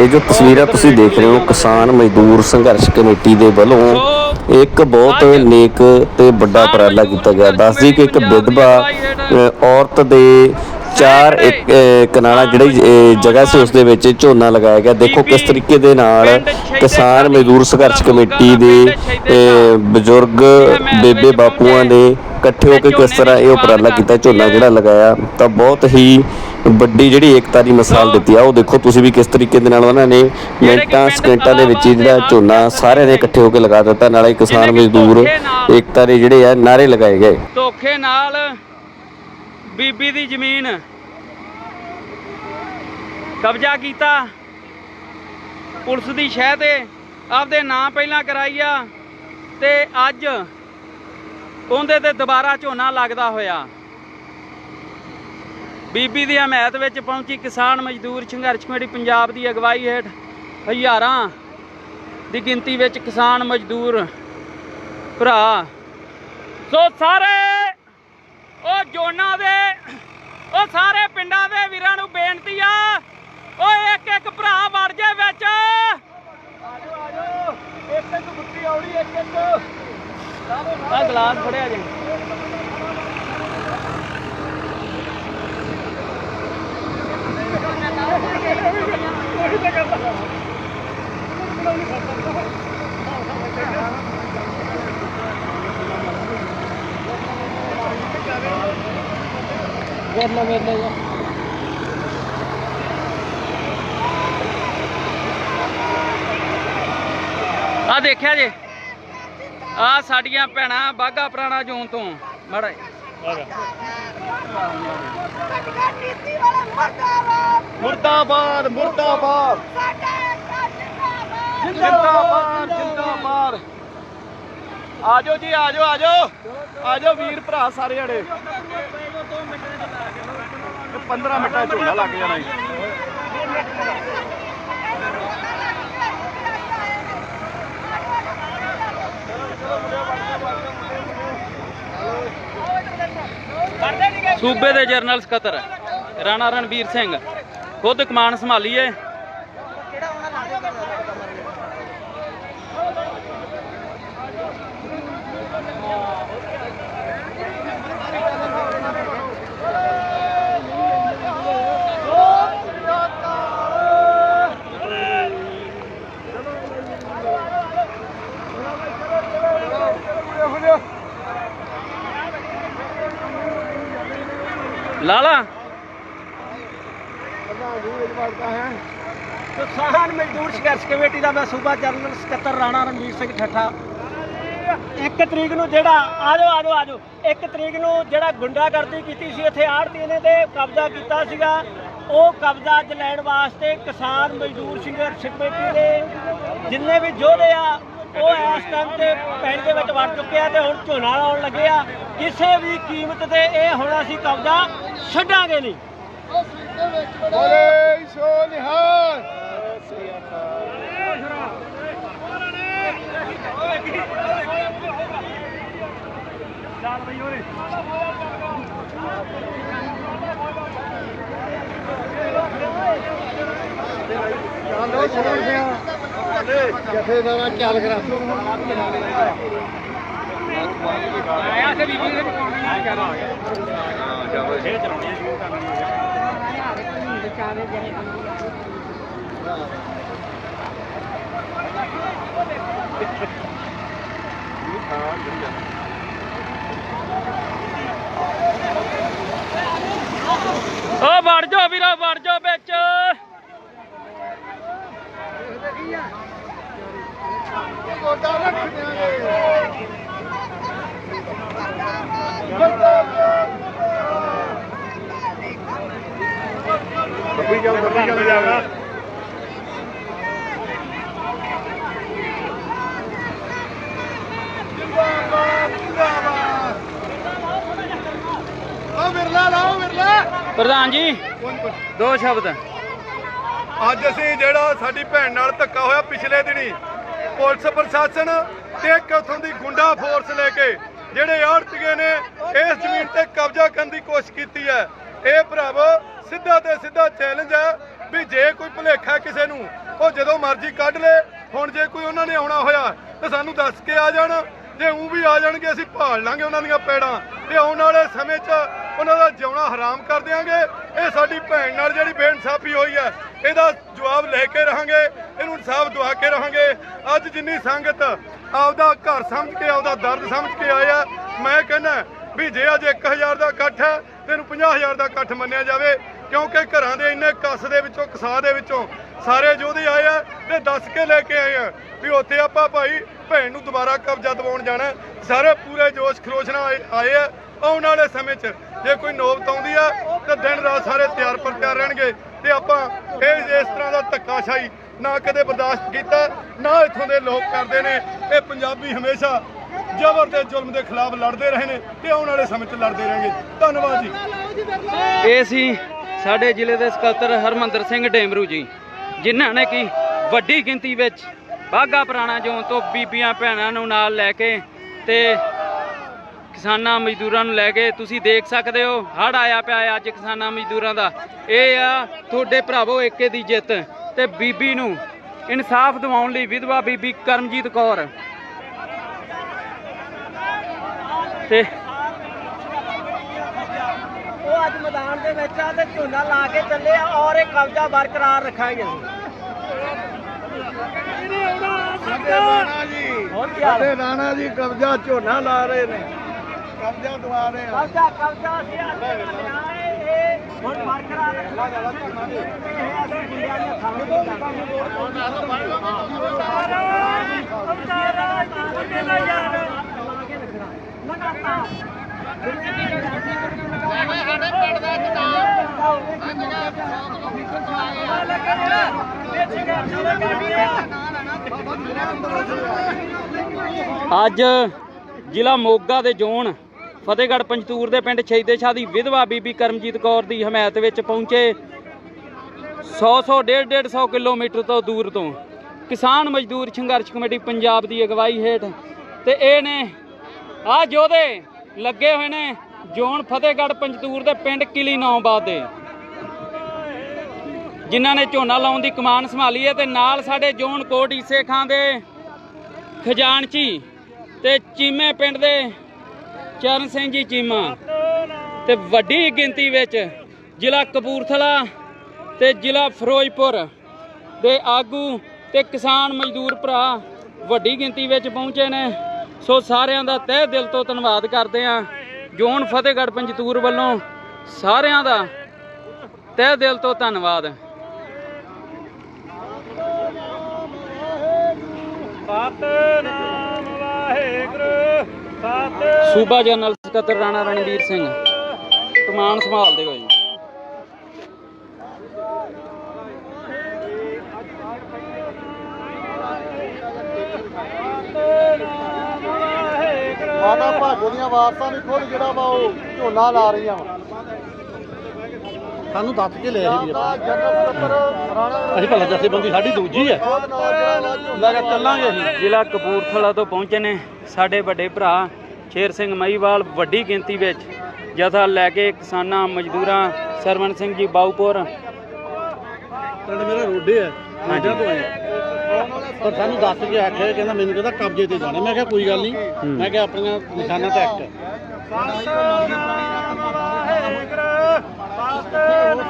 ਇਹ ਜੋ ਤਸਵੀਰਾਂ ਤੁਸੀਂ ਦੇਖ ਰਹੇ ਹੋ ਕਿਸਾਨ ਮਜ਼ਦੂਰ ਸੰਘਰਸ਼ ਕਮੇਟੀ ਦੇ ਵੱਲੋਂ ਇੱਕ ਬਹੁਤ ਨੇਕ ਤੇ ਵੱਡਾ ਉਪਰਾਲਾ ਕੀਤਾ ਗਿਆ। ਦੱਸਦੀ ਕਿ ਇੱਕ ਵਿਧਵਾ ਔਰਤ ਦੇ ਚਾਰ ਇੱਕ ਕਨਾਲਾ ਜਿਹੜੀ ਜਗ੍ਹਾ ਸੀ ਉਸ ਦੇ ਵਿੱਚ ਝੋਨਾ ਲਗਾਇਆ ਗਿਆ। ਦੇਖੋ ਕਿਸ ਤਰੀਕੇ ਦੇ ਨਾਲ ਕਿਸਾਨ ਮਜ਼ਦੂਰ ਸੰਘਰਸ਼ ਕਮੇਟੀ ਦੇ ਬਜ਼ੁਰਗ ਬੇਬੇ ਬਾਪੂਆਂ ਨੇ ਇਕੱਠੇ ਹੋ ਕੇ ਕਿਸ ਤਰ੍ਹਾਂ ਇਹ ਉਪਰਾਲਾ ਕੀਤਾ ਝੋਨਾ ਜਿਹੜਾ ਲਗਾਇਆ ਤਾਂ ਬਹੁਤ ਹੀ ਵੱਡੀ ਜਿਹੜੀ ਏਕਤਾ ਦੀ ਮਿਸਾਲ ਦਿੱਤੀ ਆ ਉਹ ਦੇਖੋ ਤੁਸੀਂ ਵੀ ਕਿਸ ਤਰੀਕੇ ਦੇ ਨਾਲ ਉਹਨਾਂ ਨੇ ਮਿੰਟਾਂ ਸਕਿੰਟਾਂ ਦੇ ਵਿੱਚ ਜਿਹੜਾ ਝੋਨਾ ਸਾਰਿਆਂ ਨੇ ਇਕੱਠੇ ਹੋ ਕੇ ਲਗਾ ਦਿੱਤਾ ਨਾਲੇ ਕਿਸਾਨ ਮਜ਼ਦੂਰ ਏਕਤਾ ਦੇ ਜਿਹੜੇ ਆ ਨਾਰੇ ਲਗਾਏ ਗਏ। ਧੋਖੇ ਨਾਲ ਬੀਬੀ ਦੀ ਜ਼ਮੀਨ ਕਬਜ਼ਾ ਕੀਤਾ। ਪੁਲਿਸ ਦੀ ਸ਼ਹਿ ਤੇ ਆਪਦੇ ਨਾਂ ਪਹਿਲਾਂ ਕਰਾਈ ਆ ਤੇ ਅੱਜ ਉਹਦੇ ਤੇ ਦੁਬਾਰਾ ਝੋਨਾ ਲੱਗਦਾ ਹੋਇਆ। ਬੀਬੀ ਦੀ ਹਮਾਇਤ ਵਿੱਚ ਪਹੁੰਚੀ ਕਿਸਾਨ ਮਜ਼ਦੂਰ ਸੰਘਰਸ਼ ਕਮੇਟੀ ਪੰਜਾਬ ਦੀ ਅਗਵਾਈ ਹੇਠ ਹਜ਼ਾਰਾਂ ਦੀ ਗਿਣਤੀ ਵਿੱਚ ਕਿਸਾਨ ਮਜ਼ਦੂਰ ਭਰਾ। ਸੋ ਸਾਰੇ ਉਹ ਜੋਨਾਂ ਦੇ ਉਹ ਸਾਰੇ ਪਿੰਡਾਂ ਦੇ ਵੀਰਾਂ ਨੂੰ ਬੇਨਤੀ ਆ ਓਏ ਇੱਕ ਇੱਕ ਭਰਾ ਵੜ ਜੇ ਵਿੱਚ। ਆਜੋ ਆਜੋ ਇੱਕ ਇੱਕ ਗੁੱਟੀ ਆਉਣੀ ਇੱਕ ਇੱਕ। ਆ ਗਲਾਸ ਫੜਿਆ ਜੇ। ਵੇਰਨਾ ਵੇਰਨਾ ਜਾ ਆ ਦੇਖਿਆ ਜੇ। ਆ ਸਾਡੀਆਂ ਭੈਣਾਂ ਬਾਗਾ ਪੁਰਾਣਾ ਜੋਨ ਤੋਂ, ਮੜਾ ਮੁਰਦਾਬਾਦ ਮੁਰਦਾਬਾਦ। ਜਿੰਦਾਬਾਦ ਜਿੰਦਾਬਾਦ। ਆਜੋ ਜੀ ਆਜੋ ਆਜੋ ਆਜੋ ਵੀਰ ਭਰਾ ਸਾਰੇ ਜਣੇ। 15 ਮਿੰਟਾਂ ਝੋਨਾ ਲੱਗ ਜਾਣਾ ਜੀ। ਸੂਬੇ ਦੇ ਜਰਨਲ ਸਕੱਤਰ, ਰਾਣਾ ਰਣਵੀਰ ਸਿੰਘ, ਖੁਦ ਕਮਾਨ ਸੰਭਾਲੀਏ ਲਾਲਾ ਕਿਸਾਨ ਮਜ਼ਦੂਰ ਸੰਘਰਸ਼ ਕਮੇਟੀ ਦਾ ਮੈਂ ਸੂਬਾ ਜਨਰਲ ਸਕੱਤਰ ਰਾਣਾ ਰਣਵੀਰ ਸਿੰਘ ਠੱਠਾ। ਇੱਕ ਤਰੀਕ ਨੂੰ ਜਿਹੜਾ, ਆਜੋ ਆਜੋ ਆਜੋ। ਇੱਕ ਤਰੀਕ ਨੂੰ ਜਿਹੜਾ ਗੁੰਡਾਗਰਦੀ ਕੀਤੀ ਸੀ, ਇੱਥੇ ਆੜਤੀ ਨੇ ਤੇ ਕਬਜ਼ਾ ਕੀਤਾ ਸੀਗਾ। ਉਹ ਕਬਜ਼ਾ ਅੱਜ ਲੈਣ ਵਾਸਤੇ ਕਿਸਾਨ ਮਜ਼ਦੂਰ ਸੰਘਰਸ਼ ਕਮੇਟੀ ਦੇ ਜਿੰਨੇ ਵੀ ਯੋਧੇ ਆ, ਉਹ ਇਸ ਟਾਈਮ ਤੇ ਪਿੰਡ ਦੇ ਵਿੱਚ ਵੜ ਚੁੱਕੇ ਆ ਤੇ ਹੁਣ ਝੋਨਾ ਲਾਉਣ ਲੱਗੇ ਆ। ਕਿਸੇ ਵੀ ਕੀਮਤ ਤੇ ਇਹ ਹੁਣ ਅਸੀਂ ਕਬਜ਼ਾ ਛੱਡਾਂਗੇ ਨਹੀਂ। ਬੋਲੇ ਸੋ ਨਿਹਾਲ। ਜਥੇਦਾਰਾਂ ਚੱਲ ਕਰਾ ਆਇਆ ਤੇ ਬੀਬੀ ਨੇ ਪਕਾਉਣੀ ਆ ਕਰ ਆ ਗਿਆ ਫੇਰ ਚਲਾਉਣੀ ਓ ਵੜ ਜਾ ਵੀਰਾ, ਵੜ ਜਾ ਵਿੱਚ। ਗੋਡਾ ਰੱਖ ਦਿਆਂਗੇ। ਬੱਬੀ ਜਾਓ ਬੱਬੀ ਜਾਗਾ ਪ੍ਰਧਾਨ ਜੀ। ਦੋ ਸ਼ਬਦ। ਅੱਜ ਅਸੀਂ ਜਿਹੜਾ ਸਾਡੀ ਭੈਣ ਨਾਲ ਧੱਕਾ ਹੋਇਆ ਪਿਛਲੇ ਦਿਨੀ ਪੁਲਿਸ ਪ੍ਰਸ਼ਾਸਨ ਤੇ ਇੱਕ ਉੱਥੋਂ ਦੀ ਗੁੰਡਾ ਫੋਰਸ ਲੈ ਕੇ ਜਿਹੜੇ ਆੜਤੀਏ ਨੇ, ਇਸ ਜ਼ਮੀਨ ਤੇ ਕਬਜ਼ਾ ਕਰਨ ਦੀ ਕੋਸ਼ਿਸ਼ ਕੀਤੀ ਹੈ। ਇਹ ਭਰਾਵੋ, ਸਿੱਧਾ ਤੇ ਸਿੱਧਾ ਚੈਲੰਜ ਹੈ ਵੀ ਜੇ ਕੋਈ ਭੁਲੇਖਾ ਕਿਸੇ ਨੂੰ, ਉਹ ਜਦੋਂ ਮਰਜ਼ੀ ਕੱਢ ਲੇ। ਹੁਣ ਜੇ ਕੋਈ ਉਹਨਾਂ ਨੇ ਆਉਣਾ ਹੋਇਆ, ਤੇ ਸਾਨੂੰ ਦੱਸ ਕੇ ਆ ਜਾਣ। ਜੇ ਉਹ ਵੀ ਆ ਜਾਣਗੇ, ਅਸੀਂ ਭਾਲ ਲਾਂਗੇ ਉਹਨਾਂ ਦੀਆਂ ਪੈੜਾਂ। ਤੇ ਆਉਣ ਵਾਲੇ ਸਮੇਂ 'ਚ ਉਹਨਾਂ ਦਾ ਜਿਉਣਾ ਹਰਾਮ ਕਰ ਦਿਆਂਗੇ। ਇਹ ਸਾਡੀ ਭੈਣ ਨਾਲ ਜਿਹੜੀ ਬੇਇਨਸਾਫੀ ਹੋਈ ਹੈ ਇਹਦਾ ਜਵਾਬ ਲੈ ਕੇ ਰਹਾਂਗੇ, ਇਹਨੂੰ ਇਨਸਾਫ ਦਵਾ ਕੇ ਰਹਾਂਗੇ। ਅੱਜ ਜਿੰਨੀ ਸੰਗਤ ਆਪਦਾ ਘਰ ਸਮਝ ਕੇ, ਆਪਦਾ ਦਰਦ ਸਮਝ ਕੇ ਆਇਆ ਮੈਂ ਕਹਿੰਦਾ ਵੀ ਜੇ ਅੱਜ 1000 ਦਾ ਇਕੱਠ ਹੈ ਤੇ ਇਹਨੂੰ 50000 ਦਾ ਇਕੱਠ ਮੰਨਿਆ ਜਾਵੇ, ਕਿਉਂਕਿ ਘਰਾਂ ਦੇ ਇੰਨੇ ਕੱਸ ਦੇ ਵਿੱਚੋਂ, ਕਸਾ ਦੇ ਵਿੱਚੋਂ ਸਾਰੇ ਯੋਧੇ ਆਏ ਆ, ਤੇ ਦੱਸ ਕੇ ਲੈ ਕੇ ਆਏ ਆ ਵੀ ਉੱਥੇ ਆਪਾਂ ਭਾਈ ਭੈਣ ਨੂੰ ਦੁਬਾਰਾ ਕਬਜ਼ਾ ਦਿਵਾਉਣ ਜਾਣਾ ਸਾਰੇ ਪੂਰੇ ਜੋਸ਼ ਖਰੋਸ਼ ਨਾਲ ਆਏ- ਆਏ ਆ। ਆਉਣ ਵਾਲੇ ਸਮੇਂ 'ਚ ਜੇ ਕੋਈ ਨੌਬਤ ਆਉਂਦੀ ਆ, ਤਾਂ ਦਿਨ ਰਾਤ ਸਾਰੇ ਤਿਆਰ ਪਰ ਤਿਆਰ ਰਹਿਣਗੇ। ਤੇ ਆਪਾਂ ਇਹ ਇਸ ਤਰ੍ਹਾਂ ਦਾ ਧੱਕਾਸ਼ਾਹੀ ਨਾ ਕਦੇ ਬਰਦਾਸ਼ਤ ਕੀਤਾ, ਨਾ ਇੱਥੋਂ ਦੇ ਲੋਕ ਕਰਦੇ ਨੇ। ਇਹ ਪੰਜਾਬੀ ਹਮੇਸ਼ਾ ਜ਼ਬਰ ਤੇ ਜ਼ੁਲਮ ਦੇ ਖਿਲਾਫ ਲੜਦੇ ਰਹੇ ਨੇ ਤੇ ਆਉਣ ਵਾਲੇ ਸਮੇਂ 'ਚ ਲੜਦੇ ਰਹਿਣਗੇ। ਧੰਨਵਾਦ ਜੀ। ਇਹ ਸੀ ਸਾਡੇ ਜ਼ਿਲ੍ਹੇ ਦੇ ਸਕੱਤਰ ਹਰਮੰਦਰ ਸਿੰਘ ਡੇਮਰੂ ਜੀ, ਜਿਨ੍ਹਾਂ ਨੇ ਕੀ ਵੱਡੀ ਗਿਣਤੀ ਵਿੱਚ ਬਾਗਾ ਪੁਰਾਣਾ ਜ਼ੋਨ ਤੋਂ ਬੀਬੀਆਂ ਭੈਣਾਂ ਨੂੰ ਨਾਲ ਲੈ ਕੇ ਤੇ ਕਿਸਾਨਾਂ ਮਜ਼ਦੂਰਾਂ ਨੂੰ ਲੈ ਕੇ ਤੁਸੀਂ ਦੇਖ ਸਕਦੇ ਹੋ ਹੜ ਆਇਆ ਪਿਆ ਹੈ ਅੱਜ ਕਿਸਾਨਾਂ ਮਜ਼ਦੂਰਾਂ ਦਾ। ਇਹ ਆ ਤੁਹਾਡੇ ਭਰਾਵੋ ਏਕੇ ਦੀ ਜਿੱਤ ਤੇ ਬੀਬੀ ਨੂੰ ਇਨਸਾਫ ਦਿਵਾਉਣ ਲਈ ਵਿਧਵਾ ਬੀਬੀ ਕਰਮਜੀਤ ਕੌਰ। ਤੇ ਉਹ ਅੱਜ ਮੈਦਾਨ ਦੇ ਵਿੱਚ ਆ ਤੇ ਝੋਨਾ ਲਾ ਕੇ ਚੱਲੇ ਆ ਔਰ ਇਹ ਕਬਜ਼ਾ ਬਰਕਰਾਰ ਰੱਖਾਂਗੇ ਸਾਡੇ ਰਾਣਾ ਜੀ ਹੋਰ ਕੀ ਹਾਲ ਹੈ? ਰਾਣਾ ਜੀ ਕਬਜ਼ਾ ਝੋਨਾ ਲਾ ਰਹੇ ਨੇ। ਕਬਜ਼ਾ ਦਵਾ ਰਹੇ ਕਬਜ਼ਾ ਕਬਜ਼ਾ ਸੀ ਅੱਜ ਲਿਆ ਹੈ, ਇਹ ਹੁਣ ਬਰਕਰਾਰ ਰੱਖਾਂਗੇ ਇਹ ਅਸੀਂ ਗੁੰਡਿਆਂ ਦੀਆਂ ਥਾਵੇਂ ਤੋਂ ਅੱਜ ਜ਼ਿਲ੍ਹਾ ਮੋਗਾ ਦੇ ਜ਼ੋਨ ਫਤਿਹਗੜ੍ਹ ਪੰਜਤੂਰ ਦੇ ਪਿੰਡ ਛੇਦੇ ਸ਼ਾਹ ਦੀ ਵਿਧਵਾ ਬੀਬੀ ਕਰਮਜੀਤ ਕੌਰ ਦੀ ਹਮਾਇਤ ਵਿੱਚ ਪਹੁੰਚੇ 100 100 150 150 ਕਿਲੋਮੀਟਰ ਤੋਂ ਦੂਰ ਤੋਂ ਕਿਸਾਨ ਮਜ਼ਦੂਰ ਸੰਘਰਸ਼ ਕਮੇਟੀ ਪੰਜਾਬ ਦੀ ਅਗਵਾਈ ਹੇਠ ਤੇ ਇਹ ਨੇ ਆ ਯੋਧੇ ਲੱਗੇ ਹੋਏ ਨੇ ਜ਼ੋਨ ਫਤਿਹਗੜ੍ਹ ਪੰਜਤੂਰ ਦੇ ਪਿੰਡ ਕਿਲੀ ਨੌਬਾਦ ਦੇ। ਜਿਨ੍ਹਾਂ ਨੇ ਝੋਨਾ ਲਾਉਣ ਦੀ ਕਮਾਨ ਸੰਭਾਲੀ ਹੈ ਤੇ ਨਾਲ ਸਾਡੇ ਜ਼ੋਨ ਕੋਟ ਈਸੇ ਖਾਂ ਦੇ ਖਜ਼ਾਨਚੀ ਤੇ ਚੀਮੇ ਪਿੰਡ ਦੇ ਚਰਨ ਸਿੰਘ ਜੀ ਚੀਮਾ ਤੇ ਵੱਡੀ ਗਿਣਤੀ ਵਿੱਚ ਜ਼ਿਲ੍ਹਾ ਕਪੂਰਥਲਾ ਤੇ ਜ਼ਿਲ੍ਹਾ ਫਿਰੋਜ਼ਪੁਰ ਦੇ ਆਗੂ ਤੇ ਕਿਸਾਨ ਮਜ਼ਦੂਰ ਭਰਾ ਵੱਡੀ ਗਿਣਤੀ ਵਿੱਚ ਪਹੁੰਚੇ ਨੇ। ਸੋ ਸਾਰਿਆਂ ਦਾ ਤਹਿ ਦਿਲ ਤੋਂ ਧੰਨਵਾਦ ਕਰਦੇ ਹਾਂ। ਜੋਨ ਫਤਿਹਗੜ੍ਹ ਪੰਜਤੂਰ ਵੱਲੋਂ ਸਾਰਿਆਂ ਦਾ ਤਹਿ ਦਿਲ ਤੋਂ ਧੰਨਵਾਦ। ਸਤਨਾਮ ਸੂਬਾ ਜਨਰਲ ਸਕੱਤਰ ਰਾਣਾ ਰਣਵੀਰ ਸਿੰਘ। ਕਮਾਨ ਸੰਭਾਲਦੇ ਹੋਏ ਮਾਤਾ ਭਾਗੋ ਦੀਆਂ ਵਾਰਸਾਂ ਵੀ ਖੁਦ ਜਿਹੜਾ ਵਾ ਉਹ ਝੋਨਾ ਲਾ ਰਹੀਆਂ ਵਾ। ਸਾਨੂੰ ਦੱਸ ਕੇ ਲੈ ਰਾਣਾ ਅਸੀਂ ਭਲਾ ਜਥੇਬੰਦੀ ਸਾਡੀ ਦੂਜੀ ਹੈ। ਕਿਹਾ ਚੱਲਾਂਗੇ ਅਸੀਂ ਜ਼ਿਲ੍ਹਾ ਕਪੂਰਥਲਾ ਤੋਂ ਪਹੁੰਚੇ ਨੇ ਸਾਡੇ ਵੱਡੇ ਭਰਾ ਸ਼ੇਰ ਸਿੰਘ ਮਈਵਾਲ ਵੱਡੀ ਗਿਣਤੀ ਵਿੱਚ। ਜਥਾ ਲੈ ਕੇ ਕਿਸਾਨਾਂ ਮਜ਼ਦੂਰਾਂ ਸਰਵਨ ਸਿੰਘ ਜੀ ਬਾਉਪੁਰ ਪਿੰਡ ਮੇਰਾ ਰੋਡੇ ਹੈ ਹਾਂਜੀ। ਤੋਂ ਆਏ ਪਰ ਸਾਨੂੰ ਦੱਸ ਕੇ ਆਖਿਆ ਕਹਿੰਦਾ ਮੈਨੂੰ ਕਹਿੰਦਾ ਕਬਜ਼ੇ ਤੇ ਜਾਣੇ। ਮੈਂ ਕਿਹਾ ਕੋਈ ਗੱਲ ਨਹੀਂ। ਮੈਂ ਕਿਹਾ ਆਪਣੀਆਂ ਨਿਸ਼ਾਨਾਂ ਤੇ ਐਕਟ ਹੈ। ਵਾਹਿਗੁਰੂ ਸਤਿ